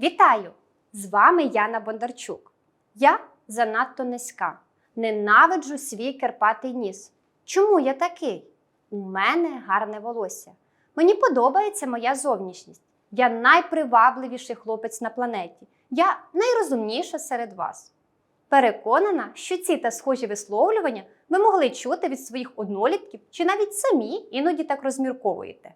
Вітаю! З вами Яна Бондарчук. Я занадто низька. Ненавиджу свій керпатий ніс. Чому я такий? У мене гарне волосся. Мені подобається моя зовнішність. Я найпривабливіший хлопець на планеті. Я найрозумніша серед вас. Переконана, що ці та схожі висловлювання ви могли чути від своїх однолітків чи навіть самі іноді так розмірковуєте.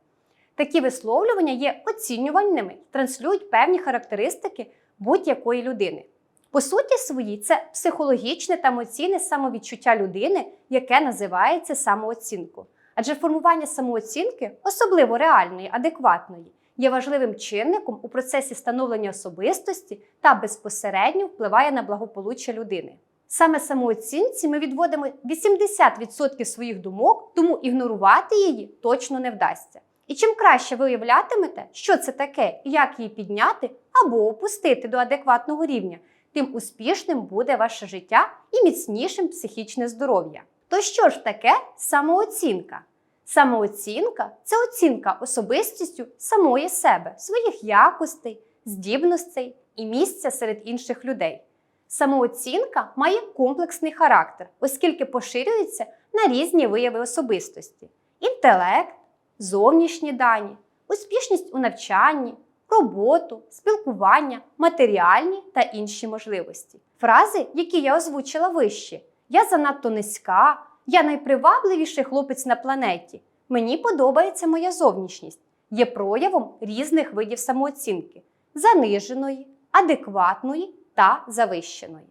Такі висловлювання є оцінювальними транслюють певні характеристики будь-якої людини. По суті своїй, це психологічне та емоційне самовідчуття людини, яке називається самооцінкою. Адже формування самооцінки, особливо реальної, адекватної, є важливим чинником у процесі становлення особистості та безпосередньо впливає на благополуччя людини. Саме самооцінці ми відводимо 80% своїх думок, тому ігнорувати її точно не вдасться. І чим краще ви уявлятимете, що це таке і як її підняти або опустити до адекватного рівня, тим успішним буде ваше життя і міцнішим психічне здоров'я. То що ж таке самооцінка? Самооцінка це оцінка особистістю самої себе, своїх якостей, здібностей і місця серед інших людей. Самооцінка має комплексний характер, оскільки поширюється на різні вияви особистості: інтелект, зовнішні дані, успішність у навчанні, роботу, спілкування, матеріальні та інші можливості. Фрази, які я озвучила вище: я занадто низька, я найпривабливіший хлопець на планеті. Мені подобається моя зовнішність, є проявом різних видів самооцінки заниженої, адекватної та завищеної.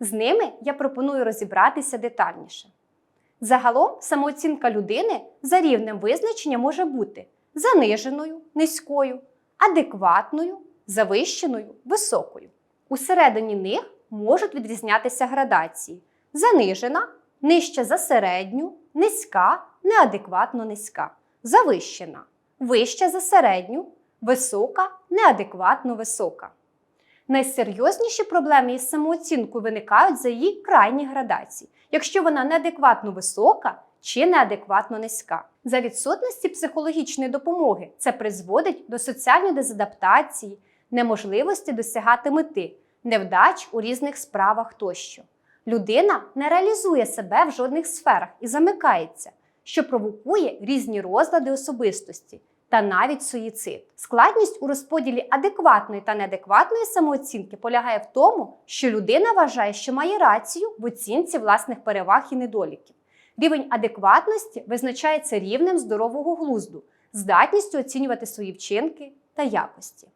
З ними я пропоную розібратися детальніше. Загалом самооцінка людини за рівнем визначення може бути заниженою, низькою, адекватною, завищеною, високою. Усередині них можуть відрізнятися градації: занижена, нижча за середню, низька, неадекватно низька, завищена, вища за середню, висока, неадекватно висока. Найсерйозніші проблеми із самооцінкою виникають за її крайні градації, якщо вона неадекватно висока чи неадекватно низька. За відсутності психологічної допомоги це призводить до соціальної дезадаптації, неможливості досягати мети, невдач у різних справах тощо. Людина не реалізує себе в жодних сферах і замикається, що провокує різні розлади особистості та навіть суїцид. Складність у розподілі адекватної та неадекватної самооцінки полягає в тому, що людина вважає, що має рацію в оцінці власних переваг і недоліків. Рівень адекватності визначається рівнем здорового глузду, здатністю оцінювати свої вчинки та якості.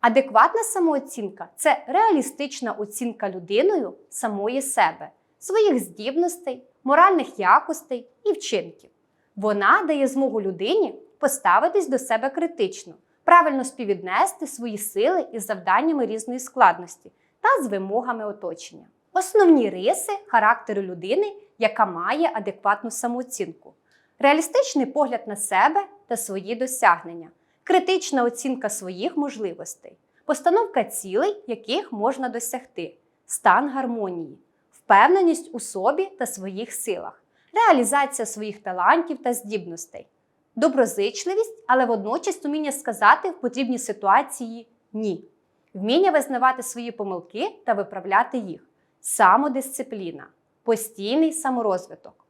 Адекватна самооцінка це реалістична оцінка людиною самої себе, своїх здібностей, моральних якостей і вчинків. Вона дає змогу людині поставитись до себе критично, правильно співвіднести свої сили із завданнями різної складності та з вимогами оточення. Основні риси характеру людини, яка має адекватну самооцінку, реалістичний погляд на себе та свої досягнення, критична оцінка своїх можливостей, постановка цілей, яких можна досягти, стан гармонії, впевненість у собі та своїх силах, реалізація своїх талантів та здібностей, доброзичливість, але водночас уміння сказати в потрібній ситуації ні, вміння визнавати свої помилки та виправляти їх, самодисципліна, постійний саморозвиток.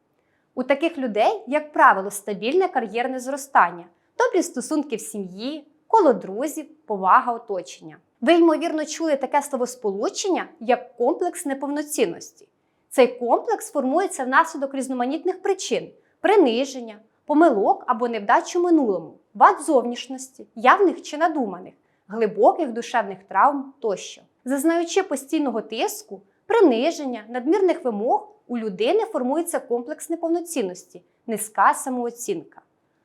У таких людей, як правило, стабільне кар'єрне зростання, добрі стосунки в сім'ї, коло друзів, повага оточення. Ви, ймовірно, чули таке словосполучення, як комплекс неповноцінності. Цей комплекс формується внаслідок різноманітних причин: приниження, помилок або невдач у минулому, вад зовнішності, явних чи надуманих, глибоких душевних травм тощо. Зазнаючи постійного тиску, приниження, надмірних вимог, у людини формується комплекс неповноцінності, низька самооцінка.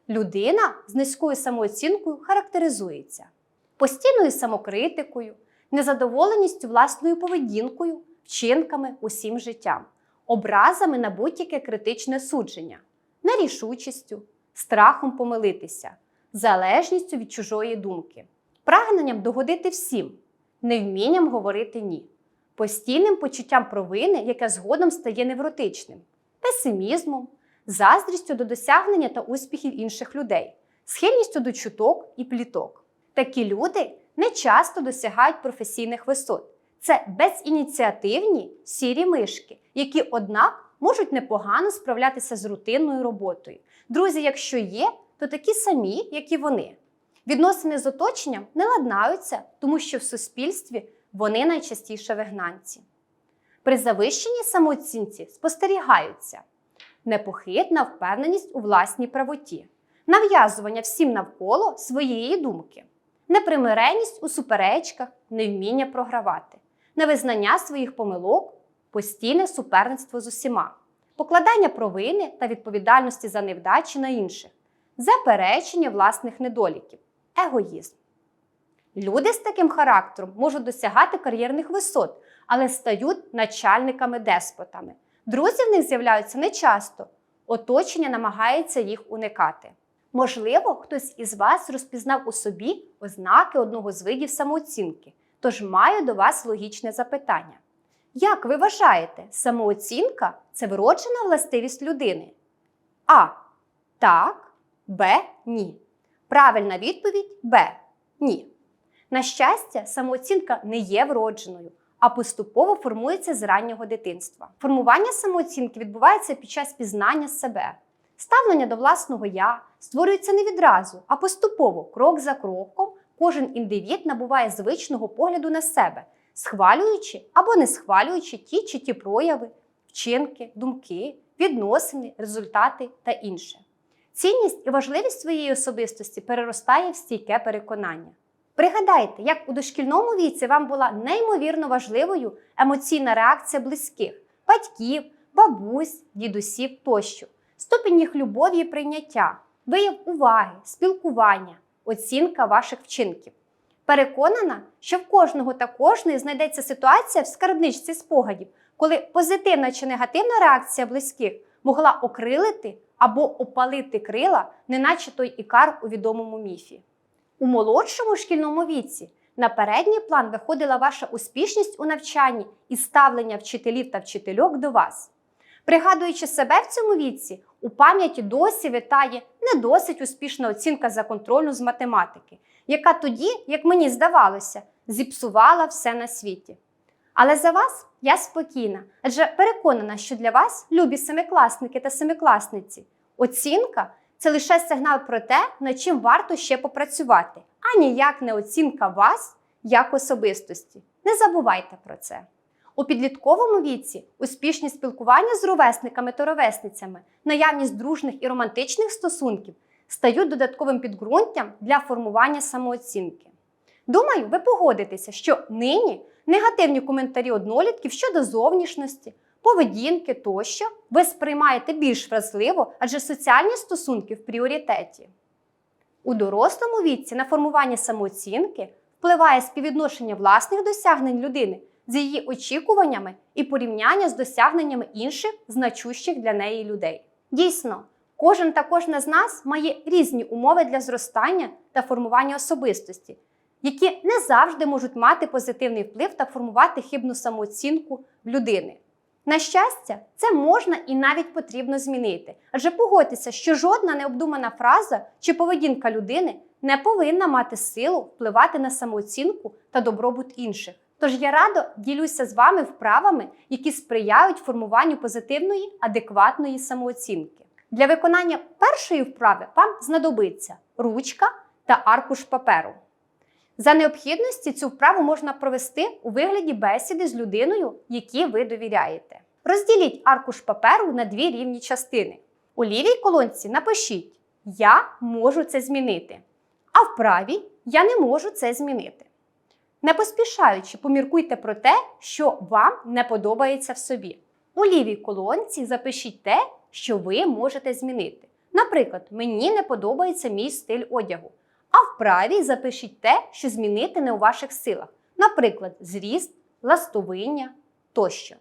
Людина з низькою самооцінкою характеризується постійною самокритикою, незадоволеністю власною поведінкою, вчинками усім життям, образами на будь-яке критичне судження, нерішучістю, страхом помилитися, залежністю від чужої думки, прагненням догодити всім, невмінням говорити ні, постійним почуттям провини, яке згодом стає невротичним, песимізмом, заздрістю до досягнення та успіхів інших людей, схильністю до чуток і пліток. Такі люди не часто досягають професійних висот. Це безініціативні сірі мишки, які, однак, можуть непогано справлятися з рутинною роботою. Друзі, якщо є, то такі самі, як і вони. Відносини з оточенням не ладнаються, тому що в суспільстві вони найчастіше вигнанці. При завищеній самооцінці спостерігаються непохитна впевненість у власній правоті, нав'язування всім навколо своєї думки, непримиреність у суперечках, невміння програвати, невизнання своїх помилок, постійне суперництво з усіма, покладання провини та відповідальності за невдачі на інших, заперечення власних недоліків, егоїзм. Люди з таким характером можуть досягати кар'єрних висот, але стають начальниками-деспотами. Друзі в них з'являються нечасто, оточення намагається їх уникати. Можливо, хтось із вас розпізнав у собі ознаки одного з видів самооцінки, тож маю до вас логічне запитання. Як ви вважаєте, самооцінка це вроджена властивість людини? А. Так, Б. Ні. Правильна відповідь Б. Ні. На щастя, самооцінка не є вродженою, а поступово формується з раннього дитинства. Формування самооцінки відбувається під час пізнання себе. Ставлення до власного я створюється не відразу, а поступово, крок за кроком, кожен індивід набуває звичного погляду на себе, схвалюючи або не схвалюючи ті чи ті прояви, вчинки, думки, відносини, результати та інше. Цінність і важливість своєї особистості переростає в стійке переконання. Пригадайте, як у дошкільному віці вам була неймовірно важливою емоційна реакція близьких, батьків, бабусь, дідусів тощо, ступінь їх любові і прийняття, вияв уваги, спілкування, оцінка ваших вчинків. Переконана, що в кожного та кожної знайдеться ситуація в скарбничці спогадів, коли позитивна чи негативна реакція близьких могла окрилити або опалити крила, неначе той ікар у відомому міфі. У молодшому шкільному віці на передній план виходила ваша успішність у навчанні і ставлення вчителів та вчительок до вас. Пригадуючи себе в цьому віці, у пам'яті досі витає не досить успішна оцінка за контрольну з математики, яка тоді, як мені здавалося, зіпсувала все на світі. Але за вас я спокійна, адже переконана, що для вас, любі семикласники та семикласниці, оцінка це лише сигнал про те, над чим варто ще попрацювати, а ніяк не оцінка вас як особистості. Не забувайте про це. У підлітковому віці успішні спілкування з ровесниками та ровесницями, наявність дружних і романтичних стосунків стають додатковим підґрунтям для формування самооцінки. Думаю, ви погодитеся, що нині негативні коментарі однолітків щодо зовнішності, поведінки тощо ви сприймаєте більш вразливо, адже соціальні стосунки в пріоритеті. У дорослому віці на формування самооцінки впливає співвідношення власних досягнень людини з її очікуваннями і порівняння з досягненнями інших значущих для неї людей. Дійсно, кожен та кожна з нас має різні умови для зростання та формування особистості, які не завжди можуть мати позитивний вплив та формувати хибну самооцінку в людини. На щастя, це можна і навіть потрібно змінити, адже погодьтеся, що жодна необдумана фраза чи поведінка людини не повинна мати силу впливати на самооцінку та добробут інших. Тож я радо ділюся з вами вправами, які сприяють формуванню позитивної, адекватної самооцінки. Для виконання першої вправи вам знадобиться ручка та аркуш паперу. За необхідності цю вправу можна провести у вигляді бесіди з людиною, якій ви довіряєте. Розділіть аркуш паперу на дві рівні частини. У лівій колонці напишіть Я можу це змінити. А в правій я не можу це змінити. Не поспішаючи, поміркуйте про те, що вам не подобається в собі. У лівій колонці запишіть те, що ви можете змінити. Наприклад, мені не подобається мій стиль одягу. А в правій запишіть те, що змінити не у ваших силах, наприклад, зріст, ластовиння тощо.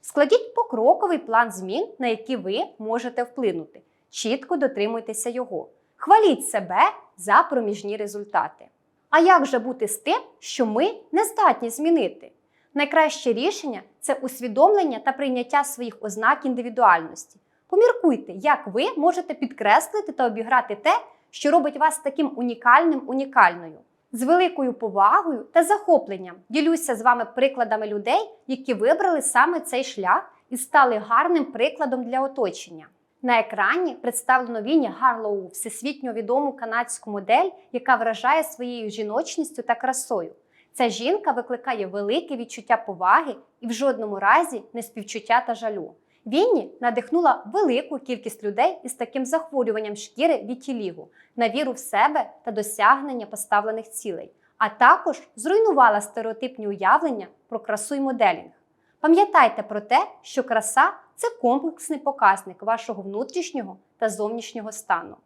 Складіть покроковий план змін, на які ви можете вплинути. Чітко дотримуйтеся його. Хваліть себе за проміжні результати. А як же бути з тим, що ми не здатні змінити? Найкраще рішення це усвідомлення та прийняття своїх ознак індивідуальності. Поміркуйте, як ви можете підкреслити та обіграти те, що робить вас таким унікальним унікальною. З великою повагою та захопленням ділюся з вами прикладами людей, які вибрали саме цей шлях і стали гарним прикладом для оточення. На екрані представлено Вінні Гарлоу, всесвітньо відому канадську модель, яка вражає своєю жіночністю та красою. Ця жінка викликає велике відчуття поваги і в жодному разі не співчуття та жалю. Вінні надихнула велику кількість людей із таким захворюванням шкіри вітілігу на віру в себе та досягнення поставлених цілей, а також зруйнувала стереотипні уявлення про красу й моделінг. Пам'ятайте про те, що краса це комплексний показник вашого внутрішнього та зовнішнього стану.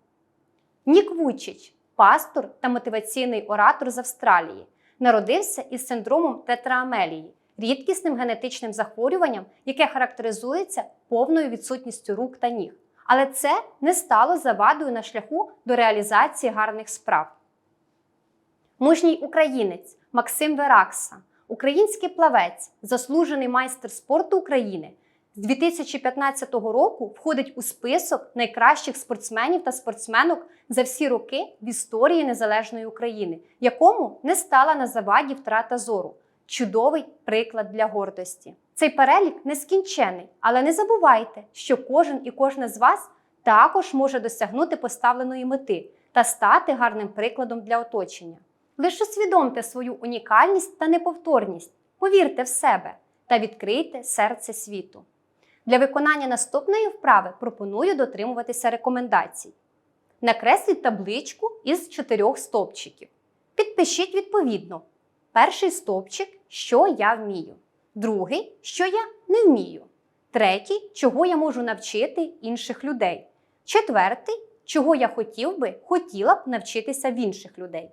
Нік Вучич, пастор та мотиваційний оратор з Австралії, народився із синдромом тетраамелії, рідкісним генетичним захворюванням, яке характеризується повною відсутністю рук та ніг. Але це не стало завадою на шляху до реалізації гарних справ. Мужній українець Максим Веракса, український плавець, заслужений майстер спорту України, з 2015 року входить у список найкращих спортсменів та спортсменок за всі роки в історії незалежної України, якому не стала на заваді втрата зору. Чудовий приклад для гордості. Цей перелік нескінчений, але не забувайте, що кожен і кожна з вас також може досягнути поставленої мети та стати гарним прикладом для оточення. Лише усвідомте свою унікальність та неповторність, повірте в себе та відкрийте серце світу. Для виконання наступної вправи пропоную дотримуватися рекомендацій. Накресліть табличку із чотирьох стовпчиків. Підпишіть відповідно. Перший стовпчик, що я вмію. Другий, що я не вмію. Третій, чого я можу навчити інших людей. Четвертий, чого я хотів би, хотіла б навчитися в інших людей.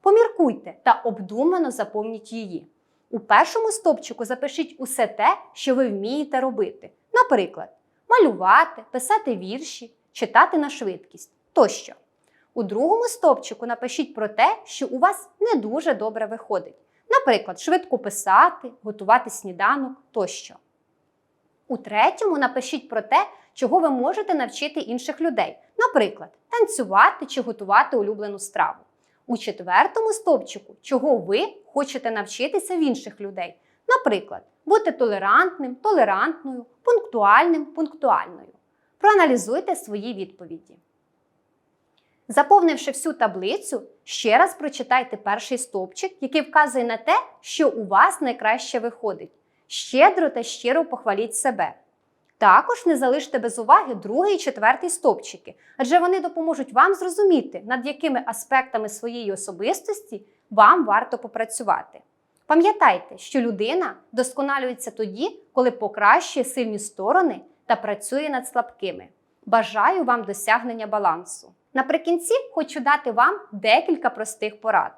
Поміркуйте та обдумано заповніть її. У першому стовпчику запишіть усе те, що ви вмієте робити. Наприклад, малювати, писати вірші, читати на швидкість тощо. У другому стовпчику напишіть про те, що у вас не дуже добре виходить. Наприклад, швидко писати, готувати сніданок тощо. У третьому напишіть про те, чого ви можете навчити інших людей. Наприклад, танцювати чи готувати улюблену страву. У четвертому стовпчику, чого ви хочете навчитися в інших людей. Наприклад, бути толерантним, толерантною, пунктуальним, пунктуальною. Проаналізуйте свої відповіді. Заповнивши всю таблицю, ще раз прочитайте перший стовпчик, який вказує на те, що у вас найкраще виходить. Щедро та щиро похваліть себе. Також не залиште без уваги другий і четвертий стовпчики, адже вони допоможуть вам зрозуміти, над якими аспектами своєї особистості вам варто попрацювати. Пам'ятайте, що людина досконалюється тоді, коли покращує сильні сторони та працює над слабкими. Бажаю вам досягнення балансу. Наприкінці хочу дати вам декілька простих порад.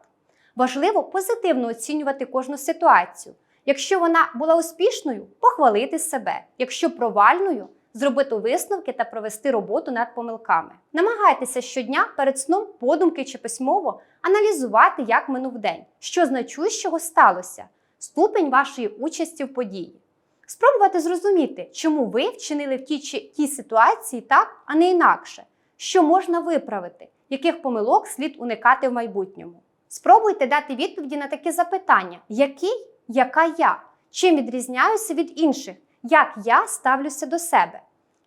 Важливо позитивно оцінювати кожну ситуацію. Якщо вона була успішною, похвалити себе. Якщо провальною, зробити висновки та провести роботу над помилками. Намагайтеся щодня перед сном подумки чи письмово аналізувати, як минув день, що значущого сталося, ступень вашої участі в події. Спробувати зрозуміти, чому ви вчинили в тій чи тій ситуації так, а не інакше, що можна виправити, яких помилок слід уникати в майбутньому. Спробуйте дати відповіді на такі запитання: який, яка я, чим відрізняюся від інших, як я ставлюся до себе.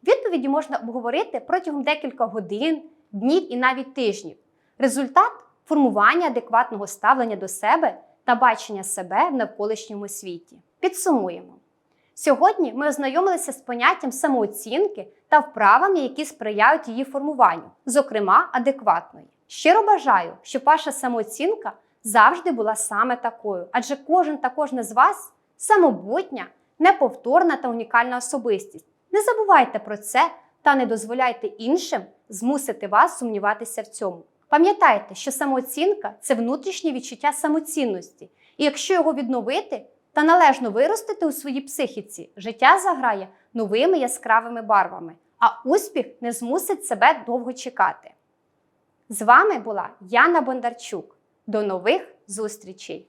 Відповіді можна обговорити протягом декілька годин, днів і навіть тижнів. Результат формування адекватного ставлення до себе та бачення себе в навколишньому світі. Підсумуємо. Сьогодні ми ознайомилися з поняттям самооцінки та вправами, які сприяють її формуванню, зокрема адекватної. Щиро бажаю, щоб ваша самооцінка завжди була саме такою, адже кожен та кожна з вас самобутня, неповторна та унікальна особистість. Не забувайте про це та не дозволяйте іншим змусити вас сумніватися в цьому. Пам'ятайте, що самооцінка це внутрішнє відчуття самоцінності, і якщо його відновити та належно виростити у своїй психіці, життя заграє новими яскравими барвами, а успіх не змусить себе довго чекати. З вами була Яна Бондарчук. До нових зустрічей!